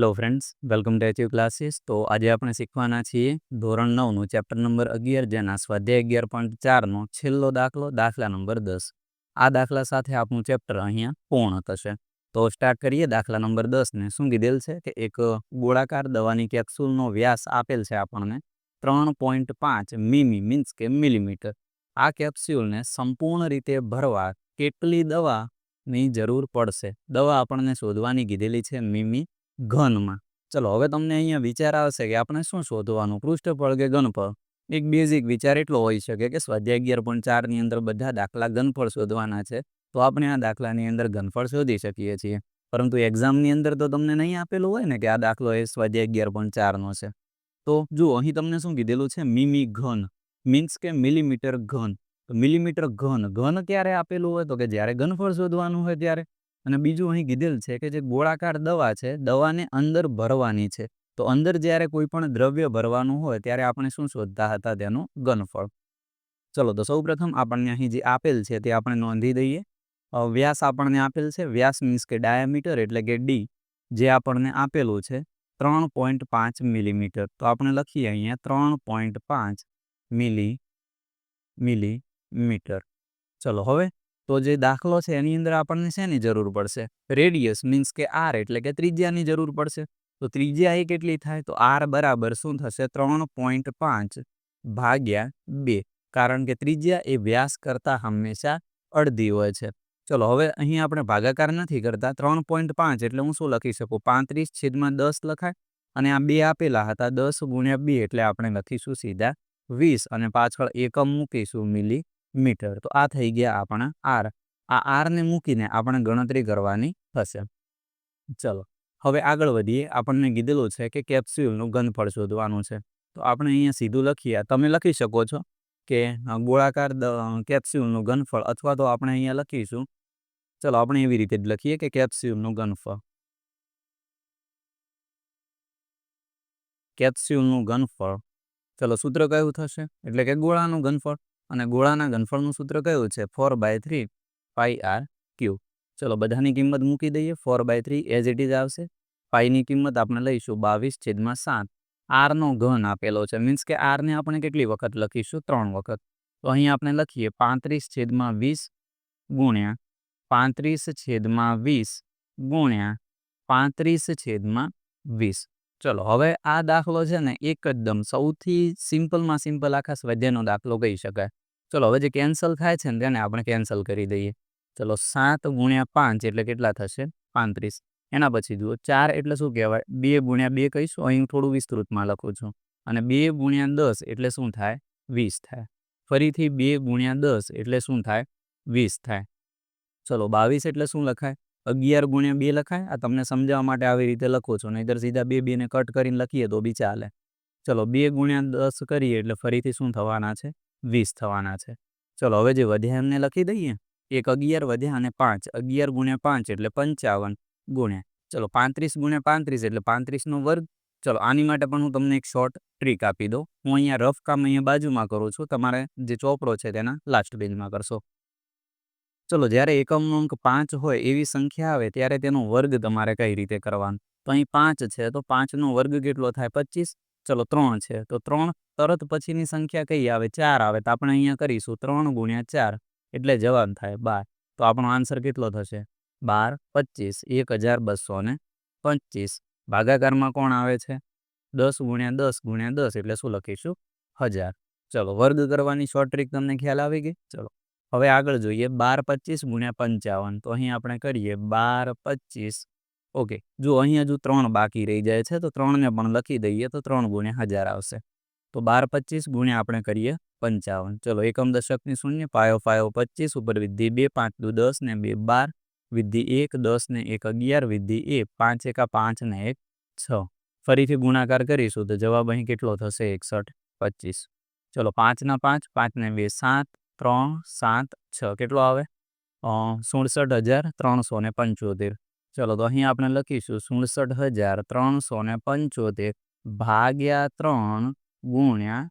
Hello friends welcome to HU classes તો આજે આપણે શીખવાના છીએ ધોરણ નવનું ચેપ્ટર નંબર અગિયાર જેના સ્વાધ્યાય અગિયાર પોઈન્ટ ચારનો છેલ્લો દાખલો દાખલા નંબર દસ આ દાખલા સાથે આપણું ચેપ્ટર અહીંયા પૂર્ણ થશે તો સ્ટાર્ટ કરીએ દાખલા નંબર દસને શું કીધેલ છે કે એક ગોળાકાર દવાની કેપ્સ્યુલનો વ્યાસ આપેલ છે આપણને ત્રણ પોઈન્ટ પાંચ મીમી મીન્સ કે મિલીમીટર આ કેપ્સ્યુલને સંપૂર્ણ રીતે ભરવા કેટલી દવાની જરૂર પડશે દવા આપણને શોધવાની કીધેલી છે મીમી ઘનમાં. ચલો, હવે તમને અહીંયા વિચાર આવશે કે આપણે શું શોધવાનું? પૃષ્ઠફળ કે ઘનફળ? એક બેઝિક વિચાર એટલો હોઈ શકે કે સ્વાધ્યાય અગિયાર પોઈન્ટ ચારની અંદર બધા દાખલા ઘનફળ શોધવાના છે, તો આપણે આ દાખલાની અંદર ઘનફળ શોધી શકીએ છીએ. પરંતુ એક્ઝામની અંદર તો તમને નહીં આપેલું હોય ને કે આ દાખલો એ સ્વાધ્યાય અગિયાર પોઈન્ટ ચારનો છે. તો જુઓ, અહીં તમને શું કીધેલું છે? મિમી ઘન. મીન્સ કે મિલીમીટર ઘન. મિલીમીટર ઘન. ઘન ક્યારે આપેલું હોય? તો કે જ્યારે ઘનફળ શોધવાનું હોય ત્યારે. અને બીજું અહીં કીધેલ છે કે જે ગોળાકાર દવા છે, દવાને અંદર ભરવાની છે. તો અંદર જ્યારે કોઈ પણ દ્રવ્ય ભરવાનું હોય ત્યારે આપણે શું શોધતા હતા તેનું ઘનફળ. ચલો, તો સૌપ્રથમ આપણને અહીં જે આપેલ છે તે આપણે નોંધી દઈએ. વ્યાસ આપણને આપેલ છે. વ્યાસ મીન્સ કે ડાયામીટર એટલે કે ડી જે આપણને આપેલું છે ત્રણ પોઈન્ટ પાંચ મિલીમીટર. તો આપણે લખીએ અહીંયા ત્રણ પોઈન્ટ પાંચ મિલી, મિલીમીટર. ચલો, હવે તો જે દાખલો છે એની અંદર આપણને શેની જરૂર પડશે? રેડિયસ મીન્સ કે આર એટલે કે ત્રિજ્યાની જરૂર પડશે. તો ત્રિજ્યા એ કેટલી થાય? તો આર બરાબર શું થશે? ત્રણ પોઈન્ટ પાંચ ભાગ્યા બે. કારણ કે ત્રિજ્યા એ વ્યાસ કરતાં હંમેશા અડધી હોય છે. ચલો, હવે અહીં આપણે ભાગાકાર નથી કરતા. ત્રણ પોઈન્ટ પાંચ એટલે હું શું લખી શકું? પાંત્રીસ છેદમાં દસ લખાય. અને આ બે આપેલા હતા, દસ ગુણ્યા બે એટલે આપણે લખીશું સીધા વીસ. અને પાછળ એકમ મૂકીશું, મિલી મીટર. તો આ થઈ ગયા આપણા આર. આ આરને મૂકીને આપણે ગણતરી કરવાની થશે. ચલો, હવે આગળ વધીએ. આપણને કીધેલું છે કે કેપ્સ્યુલનું ઘનફળ શોધવાનું છે. તો આપણે અહીંયા સીધું લખીએ. તમે લખી શકો છો કે ગોળાકાર કેપ્સ્યુલનું ઘનફળ અથવા તો આપણે અહીંયા લખીશું. ચલો, આપણે એવી રીતે જ લખીએ કે કેપ્સ્યુલનું ઘનફળ. કેપ્સ્યુલનું ઘનફળ. ચલો, સૂત્ર કયું થશે? એટલે કે ગોળાનું ઘનફળ. અને ગોળાના ઘનફળનું સૂત્ર કયું છે? Four by three pi r cube ચલો, બધાની કિંમત મૂકી દઈએ. Four by three as it is આવશે. પાઈની કિંમત આપણે લઈશું બાવીસ છેદમાં સાત. આરનો ઘન આપેલો છે. મીન્સ કે આરને આપણે કેટલી વખત લખીશું? ત્રણ વખત. તો અહીં આપણે લખીએ પાંત્રીસ છેદમાં વીસ ગુણ્યા પાંત્રીસ છેદમાં વીસ ગુણ્યા પાંત્રીસ છેદમાં વીસ. ચલો, હવે આ દાખલો છે ને એકદમ સૌથી સિમ્પલમાં સિમ્પલ આખા સ્વાધ્યાયનો દાખલો કહી શકાય. ચલો, હવે જે કેન્સલ થાય છે ને તેને આપણે કેન્સલ કરી દઈએ. ચલો, સાત ગુણ્યા પાંચ એટલે કેટલા થશે? પાંત્રીસ. એના પછી જુઓ, ચાર એટલે શું કહેવાય? બે ગુણ્યા બે કહીશું, અહીં થોડું વિસ્તૃતમાં લખું છું. અને બે ગુણ્યા દસ એટલે શું થાય? વીસ થાય. ફરીથી બે ગુણ્યા દસ એટલે શું થાય? વીસ થાય. ચલો, બાવીસ એટલે શું લખાય? અગિયાર ગુણ્યા બે લખાય. આ તમને સમજાવવા માટે આવી રીતે લખો છો. નહીતર સીધા બે બેને કટ કરીને લખીએ તો બી ચાલે. ચલો, બે ગુણ્યા દસ કરીએ એટલે ફરીથી શું થવાના છે? વીસ થવાના છે. ચલો, હવે જે વધ્યા એમને લખી દઈએ. એક અગિયાર વધ્યા અને પાંચ. અગિયાર ગુણ્યા પાંચ એટલે પંચાવન ગુણ્યા. ચલો, પાંત્રીસ ગુણ્યા પાંત્રીસ એટલે પાંત્રીસનો વર્ગ. ચલો, આની માટે પણ હું તમને એક શોર્ટ ટ્રીક આપી દઉં. હું અહીંયા રફ કામ અહીંયા બાજુમાં કરું છું. તમારે જે ચોપડો છે તેના લાસ્ટ પેજમાં કરશો. ચલો, જ્યારે એકમનો અંક પાંચ હોય એવી સંખ્યા આવે, ત્યારે તેનો વર્ગ તમારે કઈ રીતે કરવાનો? તો અહીં પાંચ છે, તો પાંચનો વર્ગ કેટલો થાય? પચીસ? ચલો, ત્રણ છે. તો ત્રણ તરત પછીની સંખ્યા કઈ આવે? ચાર આવે. તો આપણે અહીંયા કરીશું ત્રણ ગુણ્યા ચાર, એટલે જવાબ થાય બાર. તો આપણો આન્સર કેટલો થશે? બાર, પચીસ, એક હજાર બસો ને ભાગાકારમાં કોણ આવે છે? દસ ગુણ્યા દસ ગુણ્યા દસ, એટલે શું લખીશું? હજાર. ચલો, વર્ગ કરવાની શોર્ટ ટ્રીક તમને ખ્યાલ આવી ગઈ? ચલો. હવે આગળ જોઈએ બાર પચીસ ગુણ્યા પંચાવન. તો અહીં આપણે કરીએ બાર પચીસ. ઓકે, જો અહીંયા હજુ ત્રણ બાકી રહી જાય છે, તો ત્રણને પણ લખી દઈએ તો ત્રણ ગુણ્યા હજાર આવશે. તો બાર પચીસ ગુણ્યા આપણે કરીએ પંચાવન. ચલો, એકમ દશકની શૂન્ય, પાયો પાયો પચીસ, ઉપર વિધિ બે, પાંચ, દુ, દસ, ને બે, બાર. વિધિ એક, દસ, ને એક, અગિયાર. વિધિ એક પાંચ, એકા પાંચ, ને એક, છ. ફરીથી ગુણાકાર કરીશું તો જવાબ અહીં કેટલો થશે? એકસઠ, પચીસ. ચલો પાંચના પાંચ પાંચ ને બે, સાત. ત્રણ, સાત, છ, કેટલો આવે? સુડસઠ હજાર ત્રણસો ને પંચોતેર. ચલો, તો અહીં આપણે લખીશું, સુડસઠ હજાર ત્રણસો ને પંચોતેર ભાગ્યા ત્રણ ગુણ્યા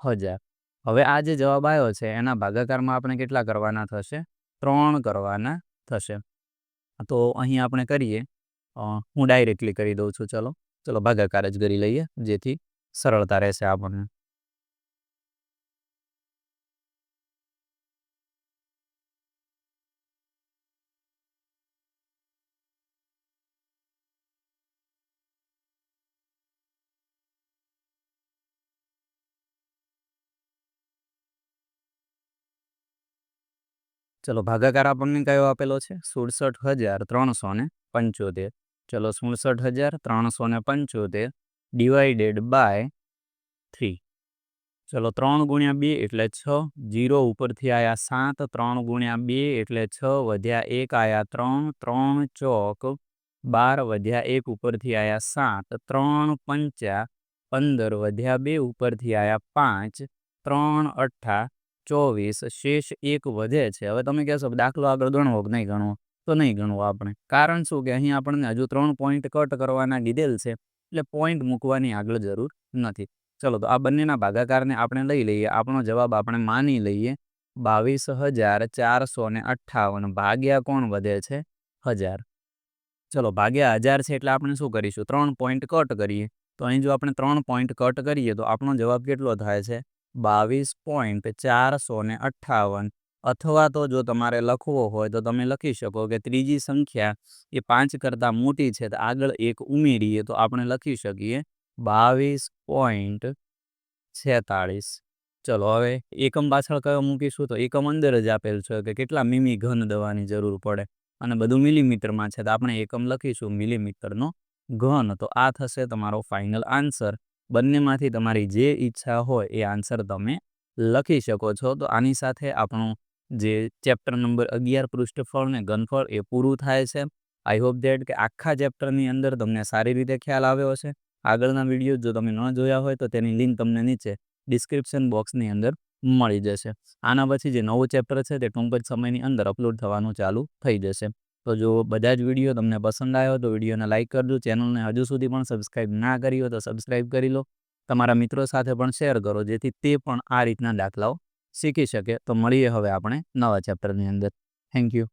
હજાર. હવે આ જે જવાબ આવ્યો છે, એના ભાગાકારમાં આપણે કેટલા કરવાના થશે? ત્રણ કરવાના થશે. તો અહીં આપણે કરીએ હું ડાયરેક્ટલી કરી દઉં છું, ચલો. ચલો, ભાગાકાર જ કરી લઈએ, જેથી સરળતા રહેશે આપણને. ચલો, ભાગાકાર આપણને કયો આપેલો છે? સુડસઠ હજાર ત્રણસો ને પંચોતેર. ચલો, સુડસઠ હજાર ત્રણસો ને પંચોતેર ડિવાઈડેડ બાય થ્રી. ચલો, ત્રણ ગુણ્યા બે એટલે છ. જીરો ઉપરથી આયા સાત, ત્રણ ગુણ્યા બે એટલે છ વધ્યા એક આયા ત્રણ ત્રણ ચોક બાર વધ્યા એક ઉપરથી આયા સાત, ત્રણ પંચા પંદર વધ્યા બે ઉપરથી આયા પાંચ, ત્રણ અઠ્ઠા ચોવીસ, શેષ એક વધે છે. હવે તમે કહેશો દાખલો આગળ ગણવો નહીં ગણવો? તો નહીં ગણવો આપણે. કારણ શું કે અહીં આપણને હજુ ત્રણ પોઈન્ટ કટ કરવાના દીધેલ છે, એટલે પોઈન્ટ મૂકવાની આગળ જરૂર નથી. ચલો, તો આ બંનેના ભાગાકારને આપણે લઈ લઈએ. આપણો જવાબ આપણે માની લઈએ. બાવીસ હજાર ચારસો ને અઠ્ઠાવન ભાગ્યા કોણ વધે છે? હજાર. ચલો, ભાગ્યા હજાર છે એટલે આપણે શું કરીશું? ત્રણ પોઈન્ટ કટ કરીએ. તો અહીં જો આપણે ત્રણ પોઈન્ટ કટ કરીએ તો આપણો જવાબ કેટલો થાય છે? બાવીસ પોઈન્ટ ચારસો ને અઠ્ઠાવન. અથવા તો જો તમારે લખવો હોય તો તમે લખી શકો કે ત્રીજી સંખ્યા એ પાંચ કરતાં મોટી છે, તો આગળ એક ઉમેરીએ તો આપણે લખી શકીએ બાવીસ પોઈન્ટ છેતાળીસ. ચલો, હવે એકમ પાછળ કયો મૂકીશું? તો એકમ અંદર જ આપેલ છે કે કેટલા મીમી ઘન દવાની જરૂર પડે અને બધું મિલીમીટરમાં છે, તો આપણે એકમ લખીશું મિલીમીટરનો ઘન. તો આ થશે તમારો ફાઇનલ આન્સર. બંનેમાંથી તમારી જે ઈચ્છા હોય એ આન્સર તમે લખી શકો છો. તો આની સાથે આપણું જે ચેપ્ટર નંબર અગિયાર પૃષ્ઠફળ ને ઘનફળ એ પૂરું થાય છે. આઈ હોપ દેટ કે આખા ચેપ્ટરની અંદર તમને સારી રીતે ખ્યાલ આવ્યો હશે. આગળના વીડિયો જો તમે ન જોયા હોય તો તેની લિંક તમને નીચે ડિસ્ક્રિપ્શન બોક્સની અંદર મળી જશે. આના પછી જે નવું ચેપ્ટર છે તે ટૂંક જ સમયની અંદર અપલોડ થવાનું ચાલુ થઈ જશે. તો જો બધા જ વીડિયો તમને પસંદ આવ્યો તો વિડીયોને લાઇક કરજો ચેનલને હજુ સુધી પણ સબસ્ક્રાઈબ ના કરી હોય તો સબસ્ક્રાઈબ કરી લો. તમારા મિત્રો સાથે પણ શેર કરો, જેથી તે પણ આ રીતના દાખલાઓ શીખી શકે. તો મળીએ હવે આપણે નવા ચેપ્ટરની અંદર. Thank you.